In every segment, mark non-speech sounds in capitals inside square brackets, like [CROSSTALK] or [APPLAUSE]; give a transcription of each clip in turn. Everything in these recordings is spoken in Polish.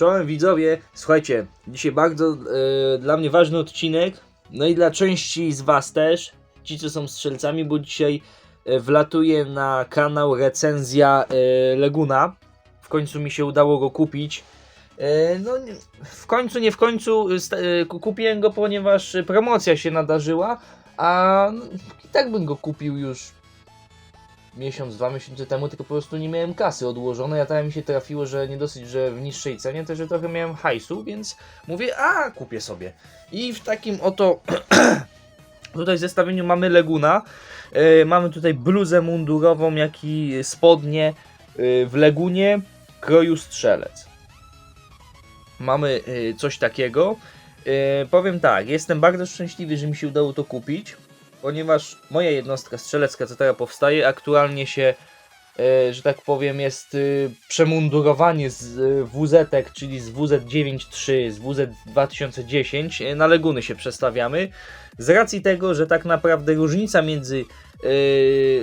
Czołem widzowie, słuchajcie, dzisiaj bardzo e, dla mnie ważny odcinek, no i dla części z was też, ci co są strzelcami, bo dzisiaj e, wlatuje na kanał recenzja e, Leguna. W końcu mi się udało go kupić. E, no, w końcu, nie w końcu, ku- kupiłem go, ponieważ promocja się nadarzyła, a no, i tak bym go kupił już miesiąc, dwa miesiące temu, tylko po prostu nie miałem kasy odłożonej, a tam mi się trafiło, że nie dosyć, że w niższej cenie, to że trochę miałem hajsu, więc mówię, a kupię sobie. I w takim oto [CLEARS THROAT] tutaj zestawieniu mamy Leguna, e, mamy tutaj bluzę mundurową, jak i spodnie e, w Legunie kroju strzelec. Mamy e, coś takiego. E, powiem tak, jestem bardzo szczęśliwy, że mi się udało to kupić ponieważ moja jednostka strzelecka, co powstaje, aktualnie się, e, że tak powiem, jest e, przemundurowanie z e, WZ, czyli z WZ93, z WZ2010 e, na Leguny się przestawiamy. Z racji tego, że tak naprawdę różnica między e,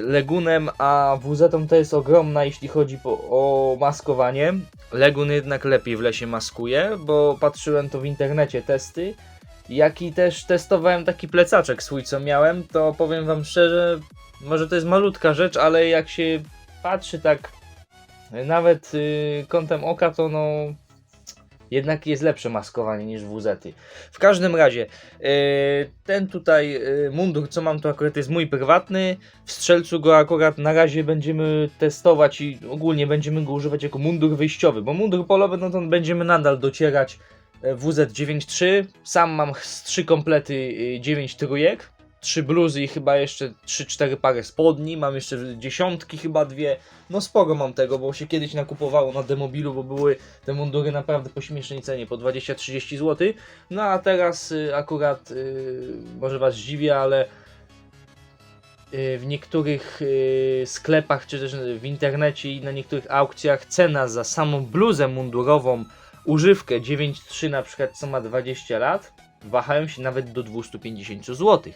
Legunem a WZ to jest ogromna, jeśli chodzi po, o maskowanie. Legun jednak lepiej w lesie maskuje, bo patrzyłem to w internecie testy jak i też testowałem taki plecaczek swój, co miałem, to powiem wam szczerze, może to jest malutka rzecz, ale jak się patrzy tak nawet y, kątem oka, to no jednak jest lepsze maskowanie niż WZ. -y. W każdym razie, y, ten tutaj y, mundur, co mam, to akurat jest mój prywatny. W strzelcu go akurat na razie będziemy testować i ogólnie będziemy go używać jako mundur wyjściowy, bo mundur polowy, no to będziemy nadal docierać WZ93. Sam mam z trzy komplety y, 9 trójek, trzy bluzy i chyba jeszcze 3-4 pary spodni. Mam jeszcze dziesiątki, chyba dwie. No sporo mam tego, bo się kiedyś nakupowało na demobilu, bo były te mundury naprawdę po śmiesznej cenie, po 20-30 zł. No a teraz y, akurat, y, może was zdziwię, ale y, w niektórych sklepach, czy też w internecie i na niektórych aukcjach cena za samą bluzę mundurową używkę 9.3 na przykład co ma 20 lat wahają się nawet do 250 zł.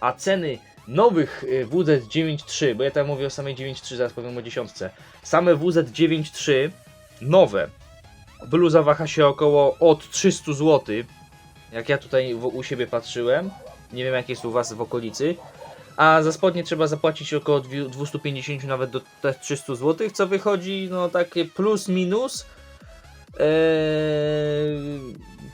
A ceny nowych y, WZ 9.3, bo ja tam mówię o samej 9.3, zaraz powiem o dziesiątce. Same WZ 9.3 nowe bluza waha się około od 300 zł. Jak ja tutaj u siebie patrzyłem. Nie wiem jak jest u was w okolicy. A za spodnie trzeba zapłacić około dwi- 250 nawet do te 300 zł, co wychodzi no takie plus minus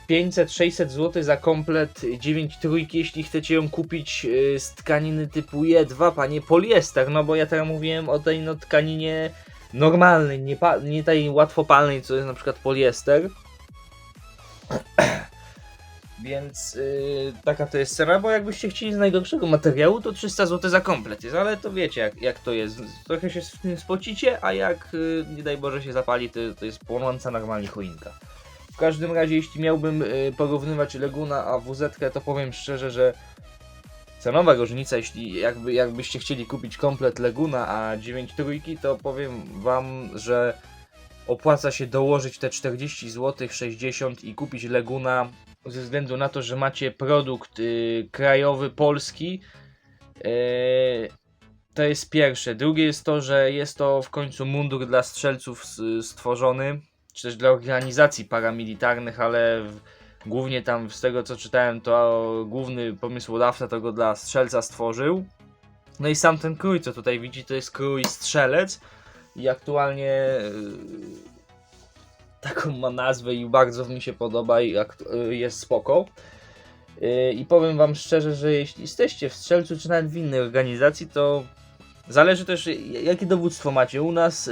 500-600 zł za komplet 9 trójki, jeśli chcecie ją kupić e, z tkaniny typu jedwab, a nie poliester, no bo ja teraz mówiłem o tej no, tkaninie normalnej, nie, nie tej łatwopalnej, co jest na przykład poliester. Więc yy, taka to jest cena, bo jakbyście chcieli z najgorszego materiału, to 300 zł za komplet jest, ale to wiecie jak, jak to jest. Trochę się z tym spocicie, a jak yy, nie daj Boże się zapali, to, to jest płonąca normalnie choinka. W każdym razie, jeśli miałbym yy, porównywać Leguna a WZ, to powiem szczerze, że cenowa różnica, jeśli jakby, jakbyście chcieli kupić komplet Leguna a 9 trójki, to powiem wam, że opłaca się dołożyć te 40 zł, 60 i kupić Leguna ze względu na to, że macie produkt y, krajowy, polski. y, to jest pierwsze. Drugie jest to, że jest to w końcu mundur dla strzelców stworzony, czy też dla organizacji paramilitarnych, ale w, głównie tam z tego co czytałem, to główny pomysłodawca to go dla strzelca stworzył. No i sam ten krój, co tutaj widzi, to jest krój strzelec i aktualnie y, taką ma nazwę i bardzo mi się podoba i y, jest spoko. Y, I powiem wam szczerze, że jeśli jesteście w strzelcu czy nawet w innej organizacji, to zależy też y, jakie dowództwo macie. U nas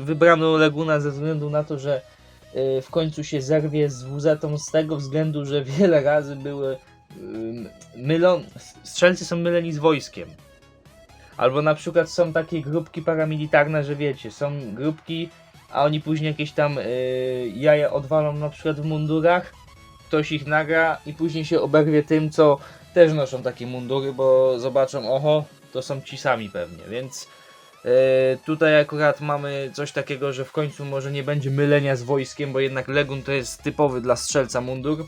wybrano Leguna ze względu na to, że w końcu się zerwie z WZ z tego względu, że [LAUGHS] wiele razy były mylą, strzelcy są myleni z wojskiem. Albo na przykład są takie grupki paramilitarne, że wiecie, są grupki, a oni później jakieś tam y, jaja odwalą na przykład w mundurach, ktoś ich nagra i później się oberwie tym, co też noszą takie mundury, bo zobaczą, oho, to są ci sami pewnie, więc y, tutaj akurat mamy coś takiego, że w końcu może nie będzie mylenia z wojskiem, bo jednak Legun to jest typowy dla strzelca mundur.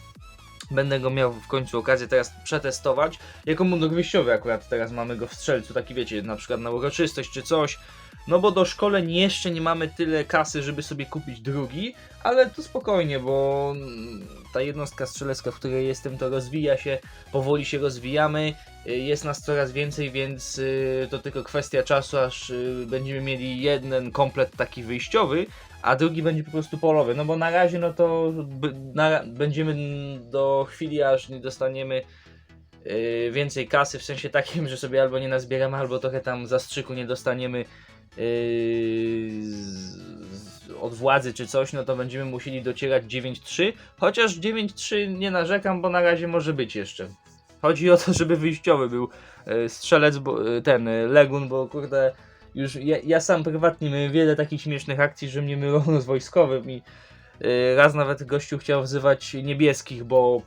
Będę go miał w końcu okazję teraz przetestować. Jako mundur wyjściowy akurat teraz mamy go w strzelcu, taki wiecie, na przykład na uroczystość czy coś. No bo do szkoleń jeszcze nie mamy tyle kasy, żeby sobie kupić drugi, ale to spokojnie, bo ta jednostka strzelecka, w której jestem, to rozwija się, powoli się rozwijamy, y, jest nas coraz więcej, więc y, to tylko kwestia czasu, aż y, będziemy mieli jeden komplet taki wyjściowy, a drugi będzie po prostu polowy. No bo na razie, no to będziemy do chwili, aż nie dostaniemy więcej kasy, w sensie takim, że sobie albo nie nazbieramy, albo trochę tam zastrzyku nie dostaniemy z, od władzy czy coś, no to będziemy musieli docierać 9.3, chociaż 9.3 nie narzekam, bo na razie może być jeszcze. Chodzi o to, żeby wyjściowy był yy, strzelec, yy, ten yy, Legun, bo kurde, już ja, ja sam prywatnie miałem wiele takich śmiesznych akcji, że mnie mylono [LAUGHS] z wojskowym i yy, raz nawet gościu chciał wzywać niebieskich, bo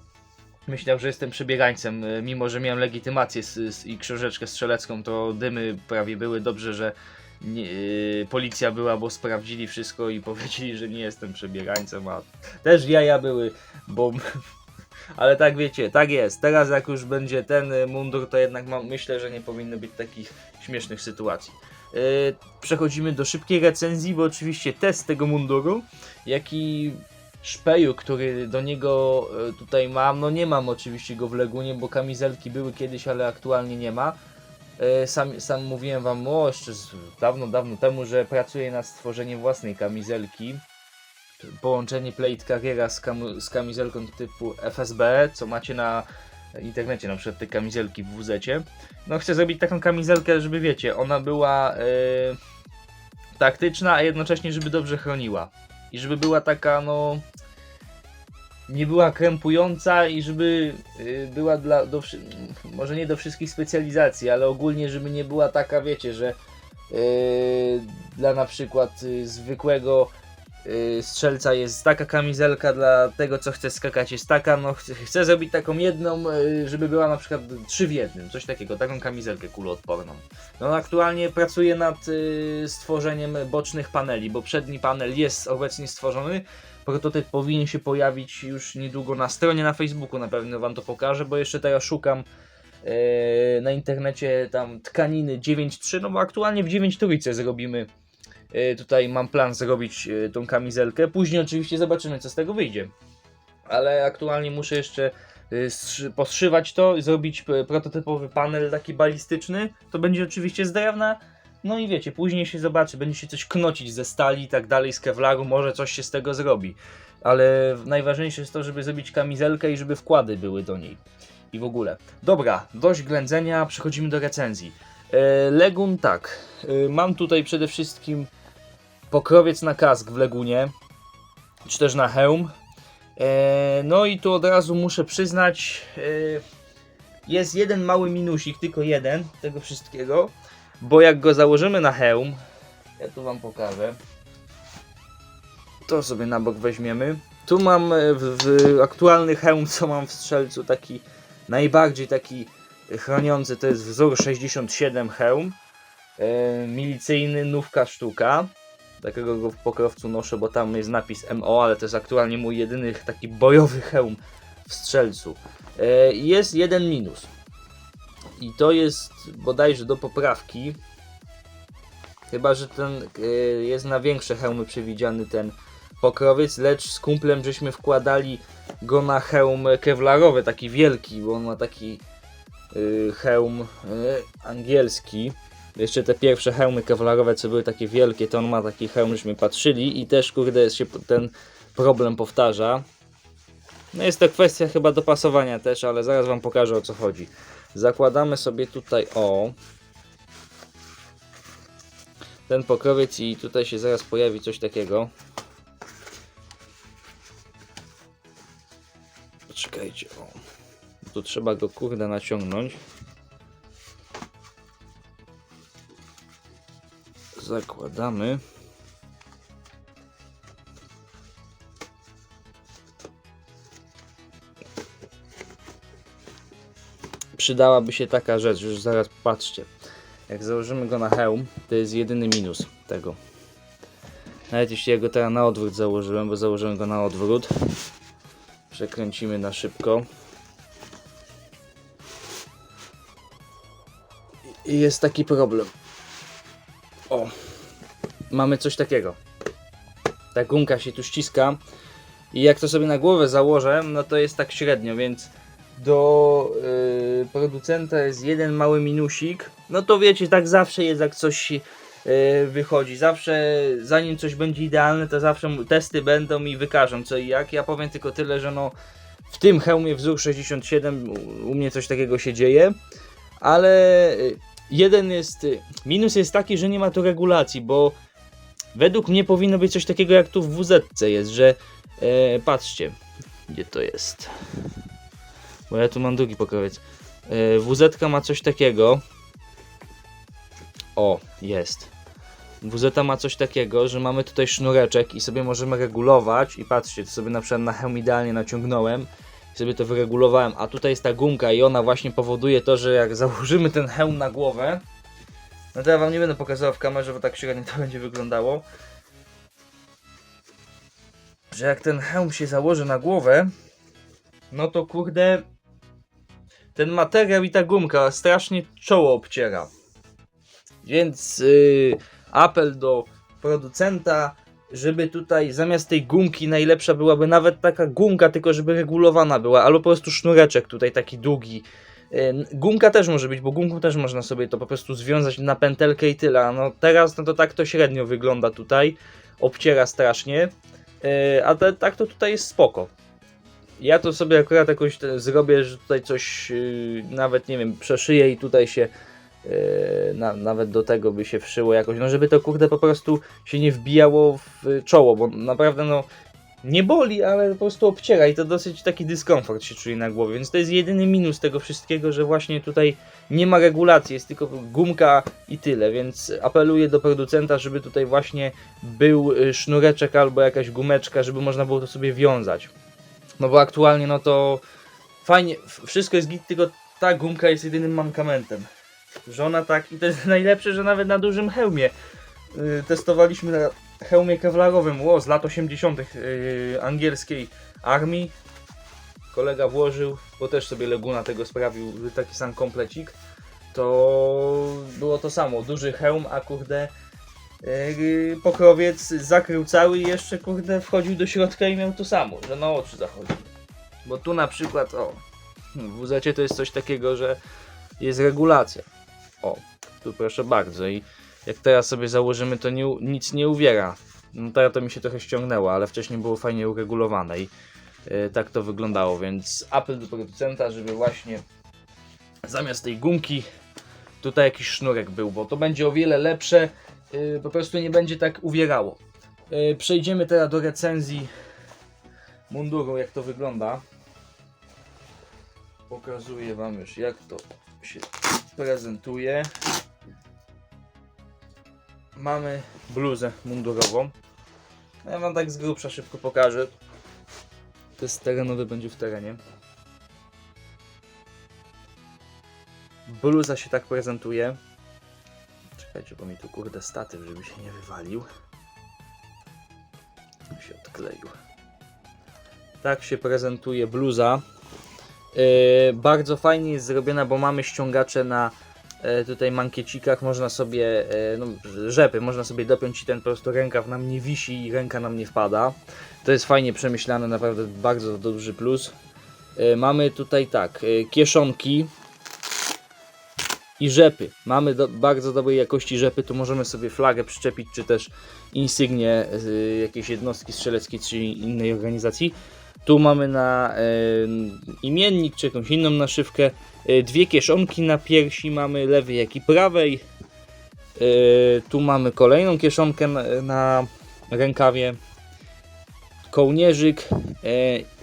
myślał, że jestem przebiegańcem, yy, mimo że miałem legitymację z, z, i książeczkę strzelecką, to dymy prawie były, dobrze, że nie, yy, policja była, bo sprawdzili wszystko i [LAUGHS] powiedzieli, że nie jestem przebiegańcem, a też jaja były, bo... [LAUGHS] Ale tak wiecie, tak jest. Teraz jak już będzie ten y, mundur, to jednak mam, myślę, że nie powinno być takich śmiesznych sytuacji. Yy, przechodzimy do szybkiej recenzji, bo oczywiście test tego munduru, jak i szpeju, który do niego y, tutaj mam, no nie mam oczywiście go w Legunie, bo kamizelki były kiedyś, ale aktualnie nie ma. E, Sam, sam mówiłem wam o, jeszcze dawno, dawno temu, że pracuję nad stworzeniem własnej kamizelki. Połączenie plate carriera z, kam, z kamizelką typu FSB, co macie na internecie, na przykład te kamizelki w WZ. No chcę zrobić taką kamizelkę, żeby wiecie, ona była e, taktyczna, a jednocześnie żeby dobrze chroniła. I żeby była taka, no nie była krępująca i żeby y, była dla, do, może nie do wszystkich specjalizacji, ale ogólnie, żeby nie była taka, wiecie, że y, dla na przykład y, zwykłego y, strzelca jest taka kamizelka, dla tego, co chce skakać jest taka, no chcę, chcę zrobić taką jedną, y, żeby była na przykład trzy w jednym, coś takiego, taką kamizelkę kuloodporną. No aktualnie pracuję nad y, stworzeniem bocznych paneli, bo przedni panel jest obecnie stworzony, Prototyp powinien się pojawić już niedługo na stronie na Facebooku, na pewno Wam to pokażę, bo jeszcze teraz szukam e, na internecie tam tkaniny 9.3, no bo aktualnie w 9.3 zrobimy, e, tutaj mam plan zrobić e, tą kamizelkę, później oczywiście zobaczymy co z tego wyjdzie, ale aktualnie muszę jeszcze poszywać to zrobić prototypowy panel taki balistyczny, to będzie oczywiście z drewna, no i wiecie, później się zobaczy, będzie się coś knocić ze stali i tak dalej, z kevlaru, może coś się z tego zrobi. Ale najważniejsze jest to, żeby zrobić kamizelkę i żeby wkłady były do niej. I w ogóle. Dobra, dość ględzenia, przechodzimy do recenzji. E, Legun tak, e, mam tutaj przede wszystkim pokrowiec na kask w Legunie, czy też na hełm. E, no i tu od razu muszę przyznać, jest jeden mały minusik, tylko jeden tego wszystkiego. Bo jak go założymy na hełm, ja tu wam pokażę. To sobie na bok weźmiemy. Tu mam e, w, w aktualny hełm, co mam w strzelcu, taki najbardziej taki chroniący, to jest wzór 67 hełm. E, milicyjny, nówka sztuka. Takiego go w pokrowcu noszę, bo tam jest napis MO, ale to jest aktualnie mój jedyny taki bojowy hełm w strzelcu. E, jest jeden minus. I to jest bodajże do poprawki. Chyba, że ten e, jest na większe hełmy przewidziany ten pokrowiec, lecz z kumplem żeśmy wkładali go na hełm kevlarowy, taki wielki, bo on ma taki e, hełm e, angielski. Jeszcze te pierwsze hełmy kevlarowe, co były takie wielkie, to on ma taki hełm, żeśmy patrzyli i też kurde się ten problem powtarza. No jest to kwestia chyba dopasowania też, ale zaraz wam pokażę o co chodzi. Zakładamy sobie tutaj o ten pokrowiec i tutaj się zaraz pojawi coś takiego. Poczekajcie, o. Tu trzeba go kurde naciągnąć. Zakładamy. przydałaby się taka rzecz, już zaraz patrzcie. Jak założymy go na hełm, to jest jedyny minus tego. Nawet jeśli ja go teraz na odwrót założyłem, bo założyłem go na odwrót. Przekręcimy na szybko. I jest taki problem. O, mamy coś takiego. Ta gumka się tu ściska. I jak to sobie na głowę założę, no to jest tak średnio, więc do y, producenta jest jeden mały minusik. No to wiecie, tak zawsze jest, jak coś y, wychodzi. Zawsze, zanim coś będzie idealne, to zawsze testy będą i wykażą co i jak. Ja powiem tylko tyle, że no w tym hełmie wzór 67 u- u mnie coś takiego się dzieje. Ale y, jeden jest, y, minus jest taki, że nie ma tu regulacji, bo według mnie powinno być coś takiego jak tu w WZ jest, że e, patrzcie, gdzie to jest. Bo ja tu mam drugi pokrowiec. E, WZ ma coś takiego. O, jest. WZ ma coś takiego, że mamy tutaj sznureczek i sobie możemy regulować. I patrzcie, to sobie na przykład na hełm idealnie naciągnąłem i sobie to wyregulowałem. A tutaj jest ta gumka i ona właśnie powoduje to, że jak [LAUGHS] założymy ten hełm na głowę, no to ja wam nie będę pokazywał w kamerze, bo tak średnio to będzie wyglądało. Że jak ten hełm się założy na głowę, no to kurde, ten materiał i ta gumka strasznie czoło obciera. Więc yy, apel do producenta, żeby tutaj zamiast tej gumki najlepsza byłaby nawet taka gumka, tylko żeby regulowana była, albo po prostu sznureczek tutaj taki długi. Yy, Gumka też może być, bo gumką też można sobie to po prostu związać na pętelkę i tyle. No teraz no to tak to średnio wygląda tutaj. Obciera strasznie. Yy, a te, tak to tutaj jest spoko. Ja to sobie akurat jakoś zrobię, że tutaj coś yy, nawet nie wiem, przeszyję i tutaj się yy, na, nawet do tego by się wszyło jakoś, no żeby to kurde po prostu się nie wbijało w czoło, bo naprawdę no nie boli, ale po prostu obciera i to dosyć taki dyskomfort się czuje na głowie, więc to jest jedyny minus tego wszystkiego, że właśnie tutaj nie ma regulacji, jest tylko gumka i tyle, więc apeluję do producenta, żeby tutaj właśnie był y, sznureczek albo jakaś gumeczka, żeby można było to sobie wiązać. No bo aktualnie no to fajnie, wszystko jest git, tylko ta gumka jest jedynym mankamentem. Że ona tak, i to jest [LAUGHS] najlepsze, że nawet na dużym hełmie y, testowaliśmy na hełmie kewlarowym, ło, z lat 80. y, angielskiej armii. Kolega włożył, bo też sobie Leguna tego sprawił, taki sam komplecik. To było to samo, duży hełm, a kurde yy, pokrowiec zakrył cały i jeszcze kurde wchodził do środka i miał to samo, że na oczy zachodził. Bo tu na przykład, o, w WZ to jest coś takiego, że jest regulacja. O, tu proszę bardzo i jak teraz sobie założymy, to nie, nic nie uwiera. No teraz to mi się trochę ściągnęło, ale wcześniej było fajnie uregulowane i yy, tak to wyglądało, więc apel do producenta, żeby właśnie zamiast tej gumki tutaj jakiś sznurek był, bo to będzie o wiele lepsze, yy, po prostu nie będzie tak uwierało. Yy, przejdziemy teraz do recenzji munduru, jak to wygląda. Pokazuję Wam już, jak to się prezentuje. Mamy bluzę mundurową. Ja Wam tak z grubsza szybko pokażę. To jest terenowy, będzie w terenie. Bluza się tak prezentuje. Czekajcie, bo mi tu kurde statyw, żeby się nie wywalił. się odkleił. Tak się prezentuje bluza. Yy, bardzo fajnie jest zrobiona, bo mamy ściągacze na e, tutaj mankiecikach. Można sobie, e, no, rzepy, można sobie dopiąć i ten po prostu rękaw nam nie wisi i ręka nam nie wpada. To jest fajnie przemyślane, naprawdę bardzo duży plus. E, mamy tutaj tak, e, kieszonki i rzepy. Mamy do, bardzo dobrej jakości rzepy, tu możemy sobie flagę przyczepić, czy też insygnię y, jakiejś jednostki strzeleckiej, czy innej organizacji. Tu mamy na e, imiennik, czy jakąś inną naszywkę. E, dwie kieszonki na piersi mamy, lewej jak i prawej. E, tu mamy kolejną kieszonkę na, na rękawie. Kołnierzyk. E,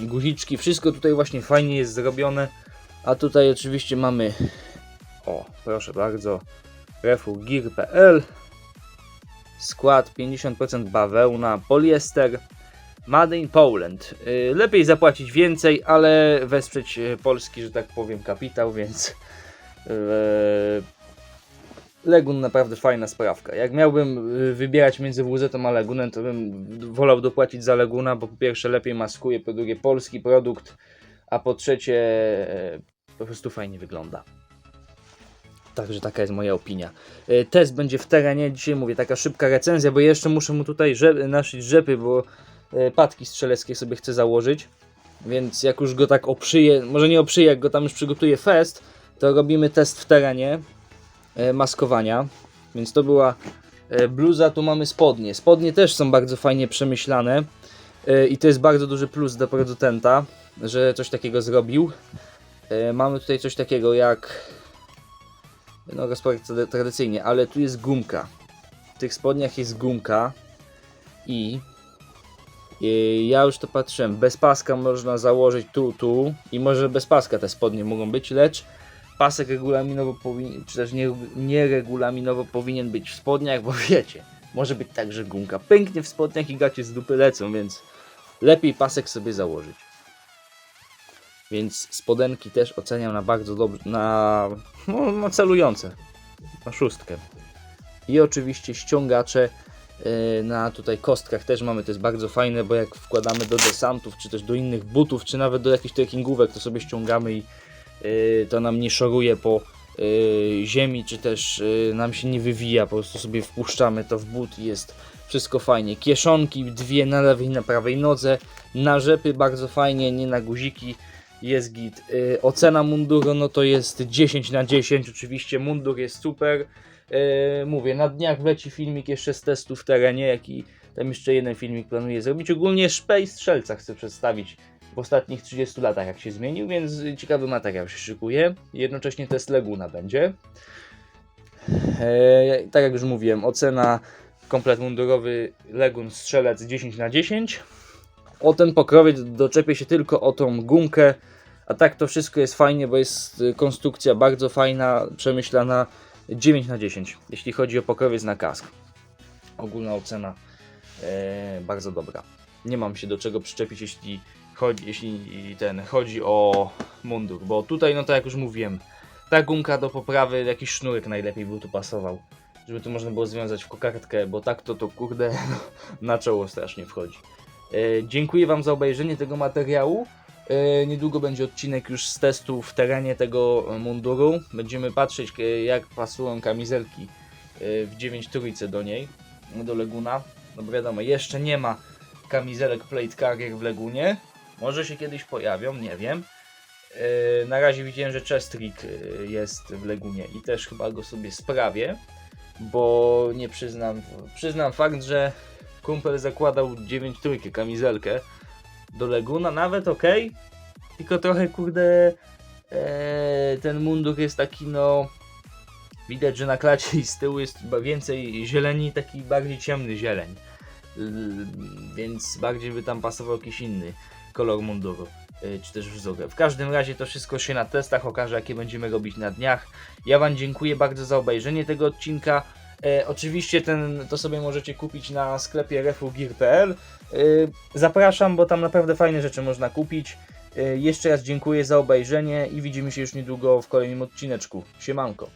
guziczki, wszystko tutaj właśnie fajnie jest zrobione. A tutaj oczywiście mamy, o proszę bardzo, refugir.pl Skład 50% bawełna, poliester, Made in Poland. Y, Lepiej zapłacić więcej, ale wesprzeć y, polski, że tak powiem, kapitał, więc y, Legun naprawdę fajna sprawka. Jak miałbym wybierać między WZ a Legunem, to bym wolał dopłacić za Leguna, bo po pierwsze lepiej maskuje, po drugie polski produkt, a po trzecie e, po prostu fajnie wygląda. Także taka jest moja opinia. E, Test będzie w terenie. Dzisiaj mówię, taka szybka recenzja, bo jeszcze muszę mu tutaj rzep, naszyć rzepy, bo e, patki strzeleckie sobie chcę założyć. Więc jak już go tak oprzyję, może nie oprzyję, jak go tam już przygotuję fest, to robimy test w terenie e, maskowania. Więc to była bluza, tu mamy spodnie. Spodnie też są bardzo fajnie przemyślane. I to jest bardzo duży plus do producenta, że coś takiego zrobił. E, Mamy tutaj coś takiego jak no trad- tradycyjnie, ale tu jest gumka. W tych spodniach jest gumka i i ja już to patrzyłem, bez paska można założyć tu, tu i może bez paska te spodnie mogą być, lecz pasek regulaminowo powinien, czy też nie, nieregulaminowo powinien być w spodniach, bo [LAUGHS] wiecie, może być tak, że gumka pęknie w spodniach i gacie z dupy lecą, więc lepiej pasek sobie założyć. Więc spodenki też oceniam na bardzo dobrze, na, no, na celujące, na szóstkę. I oczywiście ściągacze yy, na tutaj kostkach też mamy, to jest bardzo fajne, bo jak wkładamy do desantów, czy też do innych butów, czy nawet do jakichś trekkingówek, to sobie ściągamy i yy, to nam nie szoruje po yy, ziemi, czy też nam się nie wywija, po prostu sobie wpuszczamy to w but i jest wszystko fajnie. Kieszonki, dwie na lewej i na prawej nodze, na rzepy bardzo fajnie, nie na guziki, jest git. Yy, ocena munduru no to jest 10 na 10, oczywiście mundur jest super. Yy, mówię, na dniach wleci filmik jeszcze z testu w terenie, jak i tam jeszcze jeden filmik planuję zrobić. Ogólnie szpej strzelca chcę przedstawić w ostatnich 30 latach, jak się zmienił, więc ciekawy materiał się szykuje. Jednocześnie test Leguna będzie. Yy, tak jak już mówiłem, ocena komplet mundurowy Legun strzelec 10 na 10. O ten pokrowiec doczepię się tylko o tą gumkę, a tak to wszystko jest fajnie, bo jest y, konstrukcja bardzo fajna, przemyślana. 9 na 10, jeśli chodzi o pokrowiec na kask. Ogólna ocena e, bardzo dobra. Nie mam się do czego przyczepić, jeśli chodzi, jeśli ten chodzi o mundur, bo tutaj, no tak jak już mówiłem, ta gumka do poprawy, jakiś sznurek najlepiej by tu pasował, żeby to można było związać w kokardkę, bo tak to to kurde [LAUGHS] na czoło strasznie wchodzi. E, dziękuję Wam za obejrzenie tego materiału. E, Niedługo będzie odcinek już z testu w terenie tego munduru. Będziemy patrzeć e, jak pasują kamizelki w 9 trójce do niej, do Leguna. No bo wiadomo, jeszcze nie ma kamizelek plate carrier w Legunie. Może się kiedyś pojawią, nie wiem. Na razie widziałem, że Chestrik jest w Legunie i też chyba go sobie sprawię, bo nie przyznam, przyznam fakt, że kumpel zakładał 9 trójkę kamizelkę do Leguna, nawet ok, tylko trochę kurde e, ten mundur jest taki no widać, że na klacie i z tyłu jest więcej zieleni, taki bardziej ciemny zieleń, więc bardziej by tam pasował jakiś inny kolor munduru. e, Czy też wzór. W każdym razie to wszystko się na testach okaże, jakie będziemy robić na dniach. Ja Wam dziękuję bardzo za obejrzenie tego odcinka. E, oczywiście ten, to sobie możecie kupić na sklepie refugear.pl. E, zapraszam, bo tam naprawdę fajne rzeczy można kupić. E, jeszcze raz dziękuję za obejrzenie i widzimy się już niedługo w kolejnym odcineczku. Siemanko.